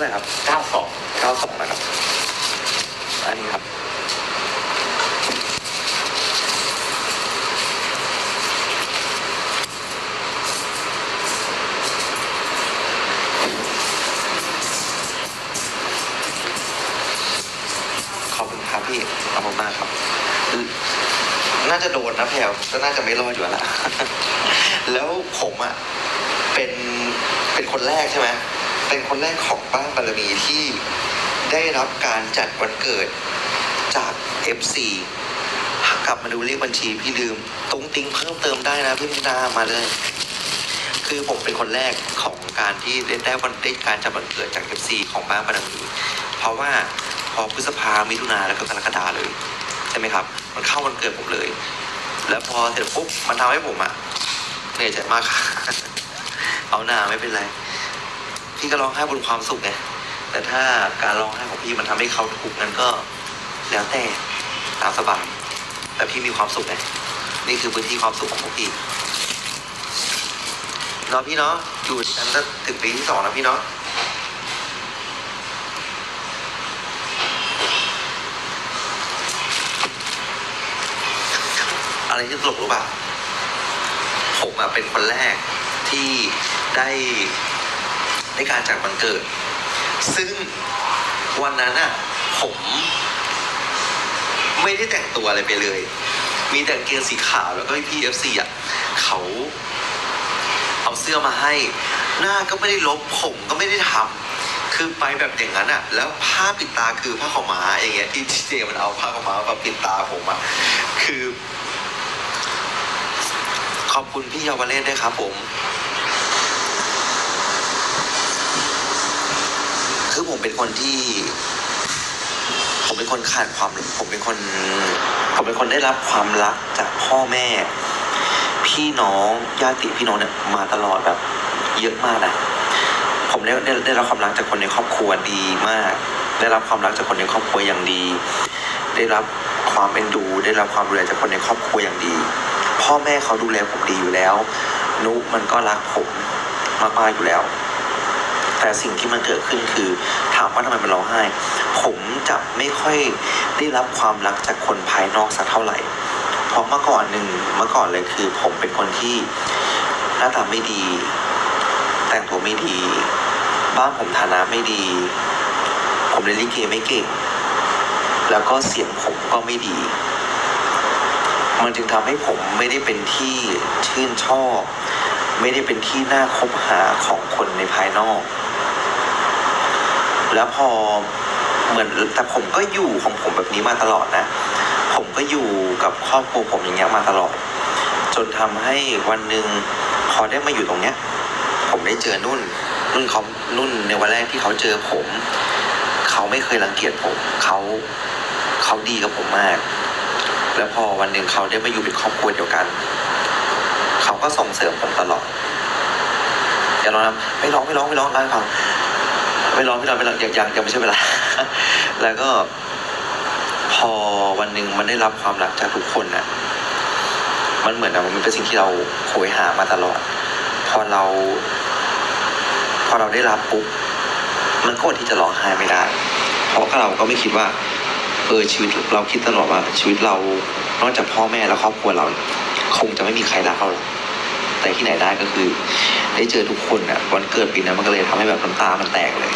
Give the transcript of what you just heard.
าไหร่ครับเก้าสองเก้าสองนะครับ อันนี้ครับขอบคุณครับพี่ขอบคุณมากครับ น่าจะโดนนะแพลวก็น่าจะไม่รอดอยู่แล้วล่ะแล้วผมอะ เป็น เป็นคนแรกใช่ไหม เป็นคนแรกของบ้านบารมีที่ได้รับการจัดวันเกิดจาก FC กลับมาดูเลขบัญชีพี่ลืมตุ้งติ้งเพิ่มเติมได้นะพี่มินามาเลย คือผมเป็นคนแรกของการที่ได้ได้วันได้การจัดวันเกิดจาก FC ของบ้านบารมีเพราะว่าพอพฤษภามิถุนาแล้วก็กรกฎาเลยใช่ไหมครับ มันเข้าวันเกิดผมเลย แล้วพอเสร็จปุ๊บมันทำให้ผมอะเหนื่อยใจมากค่ะเอาหน้าไม่เป็นไร พี่ก็ร้องไห้บนความสุขไงแต่ถ้าการร้องไห้ของพี่มันทำให้เขาทุกข์นั้นก็แล้วแต่ตามสบายแต่พี่มีความสุขไงนี่คือพื้นที่ความสุขของพวกพี่เนาะพี่เนาะอยู่กันจะถึงปีที่สองแล้วพี่เนาะอะไรที่ตลกรู้ป่ะผมอะเป็นคนแรกที่ได้ ได้การจากวันเกิด ซึ่งวันนั้นอะผม ไม่ได้แต่งตัวอะไรไปเลย มีแต่กางเกงสีขาวแล้วก็พี่เอฟซีอะเขาเอาเสื้อมาให้ หน้าก็ไม่ได้ลบผมก็ไม่ได้ทำคือไปแบบอย่างนั้นอะแล้วผ้าปิดตาคือผ้าขาวม้าอย่างเงี้ยที่ที่เจมันเอาผ้าขาวม้ามาปิดตาผมอะคือ ขอบคุณพี่เยาวเล่นด้วยครับผม คือผม เป็นคนที่ ผมเป็นคนขาดความผมเป็นคน ผมเป็นคนได้รับความรักจากพ่อแม่ พี่น้องญาติพี่น้องเนี่ยมาตลอดแบบ เยอะมากนะผมได้ได้ได้รับความรักจากคนในครอบครัวดีมาก ได้รับความรักจากคนในครอบครัวอย่างดี ได้รับความเป็นดู ได้รับความดูแลจากคนในครอบครัวอย่างดี พ่อแม่เขาดูแลผมดีอยู่แล้ว นุมันก็รักผมมากๆอยู่แล้ว แต่สิ่งที่มันเกิดขึ้นคือถามว่าทำไมมันร้องไห้ ผมจะไม่ค่อยได้รับความรักจากคนภายนอกสักเท่าไหร่ เพราะเมื่อก่อนหนึ่งเมื่อก่อนเลยคือ ผมเป็นคนที่หน้าตาไม่ดี แต่งตัวไม่ดี บ้านผมฐานะไม่ดี ผมเล่นลิเกไม่เก่ง แล้วก็เสียงผมก็ไม่ดี มันจึงทำให้ผมไม่ได้เป็นที่ชื่นชอบไม่ได้เป็นที่น่าคบหาของคนในภายนอก แล้วพอเหมือนแต่ผมก็อยู่ของผมแบบนี้มาตลอดนะ ผมก็อยู่กับครอบครัวผมอย่างเงี้ยมาตลอด จนทำให้วันหนึ่งพอได้มาอยู่ตรงเนี้ย ผมได้เจอนุ่น นุ่นเขานุ่นในวันแรกที่เขาเจอผม เขาไม่เคยรังเกียจผมเขาเขาดีกับผมมาก แล้วพอวันหนึ่งเขาได้มาอยู่เป็นครอบครัวเดียวกัน เขาก็ส่งเสริมผมตลอดอย่าร้องนะไม่ร้องไม่ร้องไม่ร้องเล่าให้ฟัง ไม่ร้องไม่ร้องไม่ร้องยังยังยังไม่ใช่เวลา แล้วก็ พอวันหนึ่งมันได้รับความรักจากทุกคนน่ะ มันเหมือนกับมันเป็นสิ่งที่เราโหยหามาตลอด พอเรา พอเราได้รับปุ๊บมันก็อดที่จะร้องไห้ไม่ได้ เพราะเราก็ไม่คิดว่า เออชีวิตเราคิดตลอดว่าชีวิตเรานอกจากพ่อแม่และครอบครัวเรา คงจะไม่มีใครรักเราหรอก แต่ที่ไหนได้ก็คือ ได้เจอทุกคนอะวันเกิดปีนั้นมันก็เลยทำให้แบบน้ำตามันแตกเลย